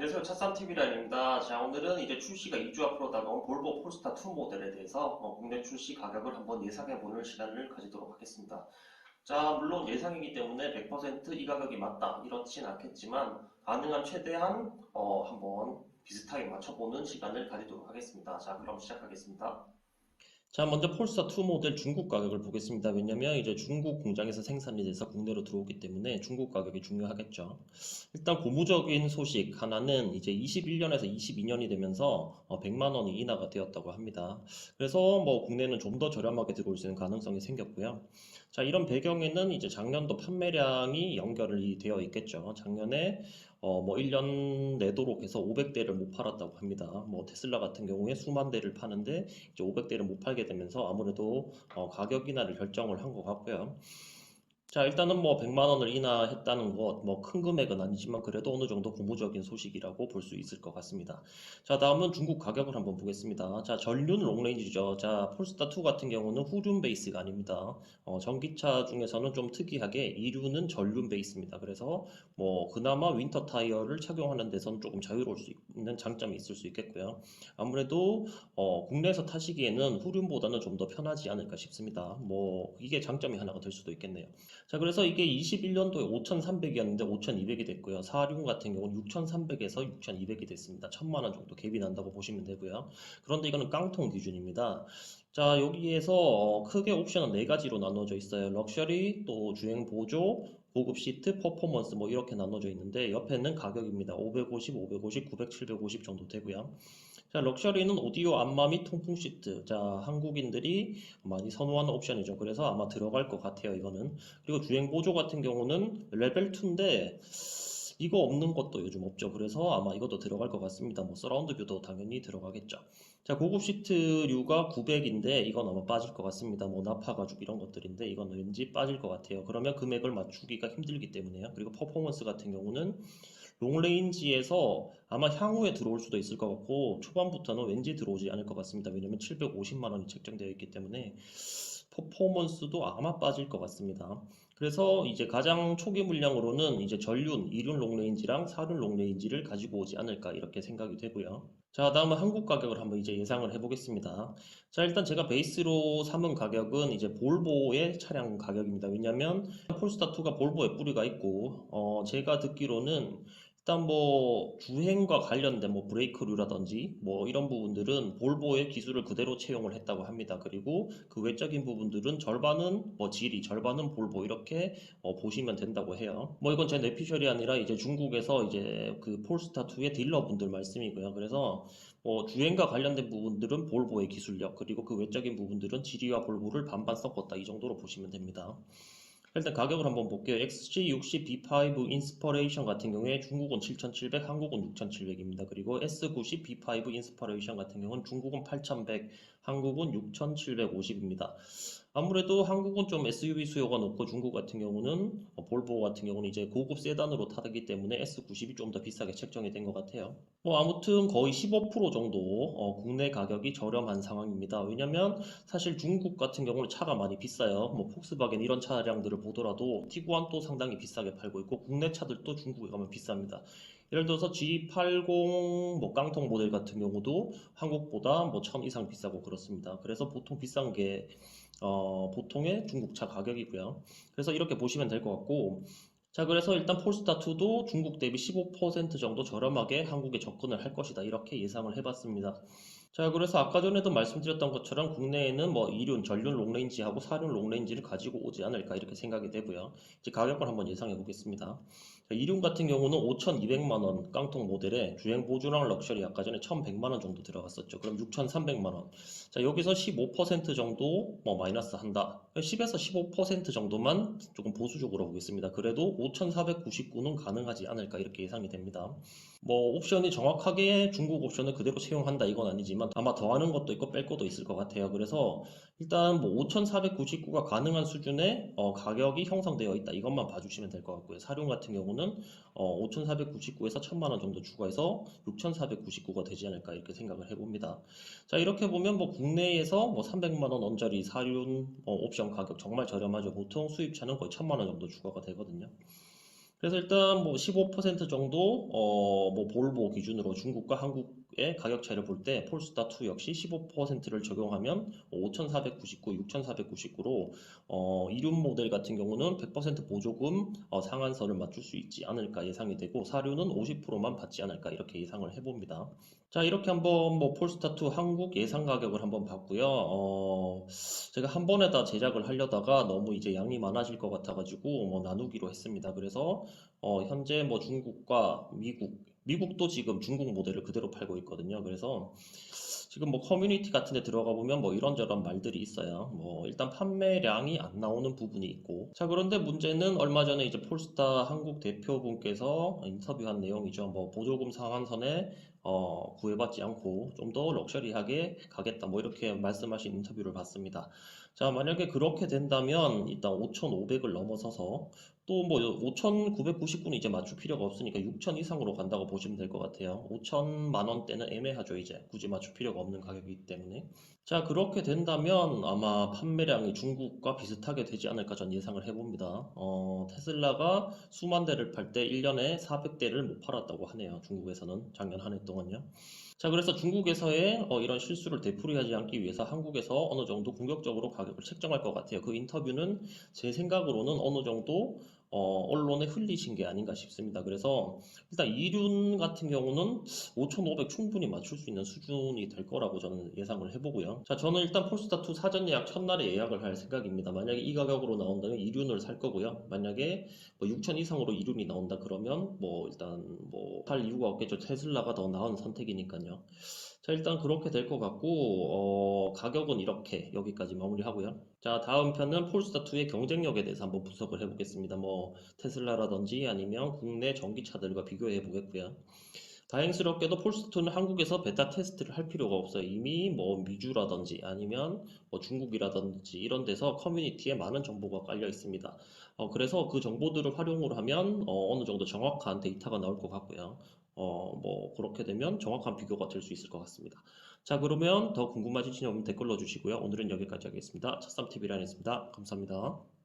안녕하세요. 찻삼TV라인입니다. 자, 오늘은 이제 출시가 2주 앞으로 다가온 볼보 폴스타 2 모델에 대해서 어, 국내 출시 가격을 한번 예상해보는 시간을 가지도록 하겠습니다. 자, 물론 예상이기 때문에 100%이 가격이 맞다, 이렇진 않겠지만, 가능한 최대한, 어, 한번 비슷하게 맞춰보는 시간을 가지도록 하겠습니다. 자, 그럼 시작하겠습니다. 자, 먼저 폴스타 2 모델 중국 가격을 보겠습니다. 왜냐면 이제 중국 공장에서 생산이 돼서 국내로 들어오기 때문에 중국 가격이 중요하겠죠. 일단 고무적인 소식 하나는 이제 21년에서 22년이 되면서 100만 원이 인하가 되었다고 합니다. 그래서 뭐 국내는 좀 더 저렴하게 들어올 수 있는 가능성이 생겼고요. 자, 이런 배경에는 이제 작년도 판매량이 연결이 되어 있겠죠. 작년에 어, 뭐 1년 내도록 해서 500대를 못 팔았다고 합니다. 뭐 테슬라 같은 경우에 수만 대를 파는데 이제 500대를 못 팔게 되면서 아무래도 어, 가격 인하를 결정을 한 것 같고요. 자, 일단은 뭐 100만 원을 인하했다는 것, 뭐 큰 금액은 아니지만 그래도 어느 정도 고무적인 소식이라고 볼 수 있을 것 같습니다. 자, 다음은 중국 가격을 한번 보겠습니다. 자, 전륜 롱레인지죠. 자, 폴스타 2 같은 경우는 후륜 베이스가 아닙니다. 어, 전기차 중에서는 좀 특이하게 2륜은 전륜 베이스입니다. 그래서 뭐 그나마 윈터 타이어를 착용하는 데서는 조금 자유로울 수 있는 장점이 있을 수 있겠고요. 아무래도 어, 국내에서 타시기에는 후륜보다는 좀 더 편하지 않을까 싶습니다. 뭐 이게 장점이 하나가 될 수도 있겠네요. 자, 그래서 이게 21년도에 5,300이었는데 5,200이 됐고요. 4륜 같은 경우는 6,300에서 6,200이 됐습니다. 1,000만 원 정도 갭이 난다고 보시면 되고요. 그런데 이거는 깡통 기준입니다. 자, 여기에서 어, 크게 옵션은 네 가지로 나눠져 있어요. 럭셔리, 또 주행 보조, 고급 시트, 퍼포먼스 뭐 이렇게 나눠져 있는데 옆에는 가격입니다. 550, 550, 900, 750 정도 되고요. 자, 럭셔리는 오디오 안마 및 통풍 시트. 자, 한국인들이 많이 선호하는 옵션이죠. 그래서 아마 들어갈 것 같아요, 이거는. 그리고 주행 보조 같은 경우는 레벨 2인데 이거 없는 것도 요즘 없죠. 그래서 아마 이것도 들어갈 것 같습니다. 뭐 서라운드 뷰도 당연히 들어가겠죠. 자, 고급 시트류가 900인데 이건 아마 빠질 것 같습니다. 뭐 나파 가죽 이런 것들인데 이건 왠지 빠질 것 같아요. 그러면 금액을 맞추기가 힘들기 때문에요. 그리고 퍼포먼스 같은 경우는 롱레인지에서 아마 향후에 들어올 수도 있을 것 같고 초반부터는 왠지 들어오지 않을 것 같습니다. 왜냐면 750만 원이 책정되어 있기 때문에 퍼포먼스도 아마 빠질 것 같습니다. 그래서 이제 가장 초기 물량으로는 이제 전륜, 2륜 롱레인지랑 4륜 롱레인지를 가지고 오지 않을까 이렇게 생각이 되고요. 자, 다음은 한국 가격을 한번 이제 예상을 해보겠습니다. 자, 일단 제가 베이스로 삼은 가격은 이제 볼보의 차량 가격입니다. 왜냐면 폴스타2가 볼보에 뿌리가 있고, 어, 제가 듣기로는 일단 뭐 주행과 관련된 뭐 브레이크류라든지 뭐 이런 부분들은 볼보의 기술을 그대로 채용을 했다고 합니다. 그리고 그 외적인 부분들은 절반은 뭐 지리, 절반은 볼보 이렇게 어, 보시면 된다고 해요. 뭐 이건 제 내피셜이 아니라 이제 중국에서 이제 그 폴스타 2의 딜러분들 말씀이고요. 그래서 뭐 주행과 관련된 부분들은 볼보의 기술력 그리고 그 외적인 부분들은 지리와 볼보를 반반 섞었다 이 정도로 보시면 됩니다. 일단 가격을 한번 볼게요. XG60 B5 인스퍼레이션 같은 경우에 중국은 7,700, 한국은 6,700입니다. 그리고 S90 B5 인스퍼레이션 같은 경우는 중국은 8,100, 한국은 6,750입니다. 아무래도 한국은 좀 SUV 수요가 높고 중국 같은 경우는 어, 볼보 같은 경우는 이제 고급 세단으로 타기 때문에 S90이 좀 더 비싸게 책정이 된 것 같아요. 뭐 아무튼 거의 15% 정도 어, 국내 가격이 저렴한 상황입니다. 왜냐면 사실 중국 같은 경우는 차가 많이 비싸요. 뭐 폭스바겐 이런 차량들을 보더라도 티구안도 상당히 비싸게 팔고 있고 국내 차들도 중국에 가면 비쌉니다. 예를 들어서 G80 뭐 깡통 모델 같은 경우도 한국보다 뭐 1000 이상 비싸고 그렇습니다. 그래서 보통 비싼 게 어, 보통의 중국차 가격이고요. 그래서 이렇게 보시면 될 것 같고 자, 그래서 일단 폴스타2도 중국 대비 15% 정도 저렴하게 한국에 접근을 할 것이다. 이렇게 예상을 해봤습니다. 자, 그래서 아까 전에도 말씀드렸던 것처럼 국내에는 뭐 2륜, 전륜 롱레인지하고 4륜 롱레인지를 가지고 오지 않을까 이렇게 생각이 되고요. 이제 가격을 한번 예상해 보겠습니다. 자, 2륜 같은 경우는 5,200만 원 깡통 모델에 주행 보조랑 럭셔리 아까 전에 1,100만 원 정도 들어갔었죠. 그럼 6,300만 원. 자, 여기서 15% 정도 뭐 마이너스 한다. 10에서 15% 정도만 조금 보수적으로 보겠습니다. 그래도 5,499는 가능하지 않을까 이렇게 예상이 됩니다. 뭐 옵션이 정확하게 중국 옵션을 그대로 채용한다 이건 아니지만 아마 더하는 것도 있고 뺄 것도 있을 것 같아요. 그래서 일단 뭐 5,499가 가능한 수준의 어, 가격이 형성되어 있다 이것만 봐주시면 될 것 같고요. 사륜 같은 경우는 어, 5,499에서 1,000만 원 정도 추가해서 6,499가 되지 않을까 이렇게 생각을 해봅니다. 자 이렇게 보면 뭐 국내에서 뭐 300만 원 언저리 사륜 어, 옵션 가격 정말 저렴하죠. 보통 수입차는 거의 1,000만 원 정도 추가가 되거든요. 그래서 일단 뭐 15% 정도 어 뭐 볼보 기준으로 중국과 한국 의 가격 차이를 볼 때 폴스타 2 역시 15%를 적용하면 5,499, 6,499로 어 이륜 모델 같은 경우는 100% 보조금 어, 상한선을 맞출 수 있지 않을까 예상이 되고 사료는 50%만 받지 않을까 이렇게 예상을 해봅니다. 자 이렇게 한번 뭐 폴스타 2 한국 예상 가격을 한번 봤고요. 어 제가 한 번에 다 제작을 하려다가 너무 이제 양이 많아질 것 같아가지고 뭐 나누기로 했습니다. 그래서 어, 현재 뭐 중국과 미국, 미국도 지금 중국 모델을 그대로 팔고 있거든요. 그래서 지금 뭐 커뮤니티 같은 데 들어가 보면 뭐 이런저런 말들이 있어요. 뭐 일단 판매량이 안 나오는 부분이 있고. 자, 그런데 문제는 얼마 전에 이제 폴스타 한국 대표분께서 인터뷰한 내용이죠. 뭐 보조금 상한선에 어, 구애받지 않고 좀 더 럭셔리하게 가겠다. 뭐 이렇게 말씀하신 인터뷰를 봤습니다. 자, 만약에 그렇게 된다면 일단 5,500을 넘어서서 또 뭐 5,999는 이제 맞출 필요가 없으니까 6,000 이상으로 간다고 보시면 될 것 같아요. 5천만 원대는 애매하죠, 이제. 굳이 맞출 필요가 없는 가격이기 때문에. 자, 그렇게 된다면 아마 판매량이 중국과 비슷하게 되지 않을까 전 예상을 해봅니다. 어, 테슬라가 수만 대를 팔 때 1년에 400대를 못 팔았다고 하네요. 중국에서는 작년 한 해 동안요. 자, 그래서 중국에서의 어, 이런 실수를 되풀이하지 않기 위해서 한국에서 어느 정도 공격적으로 가격을 책정할 것 같아요. 그 인터뷰는 제 생각으로는 어느 정도 어, 언론에 흘리신 게 아닌가 싶습니다. 그래서 일단 이륜 같은 경우는 5,500 충분히 맞출 수 있는 수준이 될 거라고 저는 예상을 해보고요. 자, 저는 일단 폴스타2 사전 예약 첫날에 예약을 할 생각입니다. 만약에 이 가격으로 나온다면 이륜을 살 거고요. 만약에 뭐 6,000 이상으로 이륜이 나온다 그러면 뭐 일단 뭐할 이유가 없겠죠. 테슬라가 더 나은 선택이니까요. 자, 일단 그렇게 될 것 같고, 어, 가격은 이렇게 여기까지 마무리하고요. 자, 다음 편은 폴스타2의 경쟁력에 대해서 한번 분석을 해보겠습니다. 뭐, 테슬라라든지 아니면 국내 전기차들과 비교해 보겠고요. 다행스럽게도 폴스타2는 한국에서 베타 테스트를 할 필요가 없어요. 이미 뭐 미주라든지 아니면 뭐 중국이라든지 이런 데서 커뮤니티에 많은 정보가 깔려 있습니다. 어, 그래서 그 정보들을 활용을 하면 어, 어느 정도 정확한 데이터가 나올 것 같고요. 어, 뭐 그렇게 되면 정확한 비교가 될 수 있을 것 같습니다. 자, 그러면 더 궁금하신 점은 댓글로 주시고요. 오늘은 여기까지 하겠습니다. 첫삼TV라는 했습니다. 감사합니다.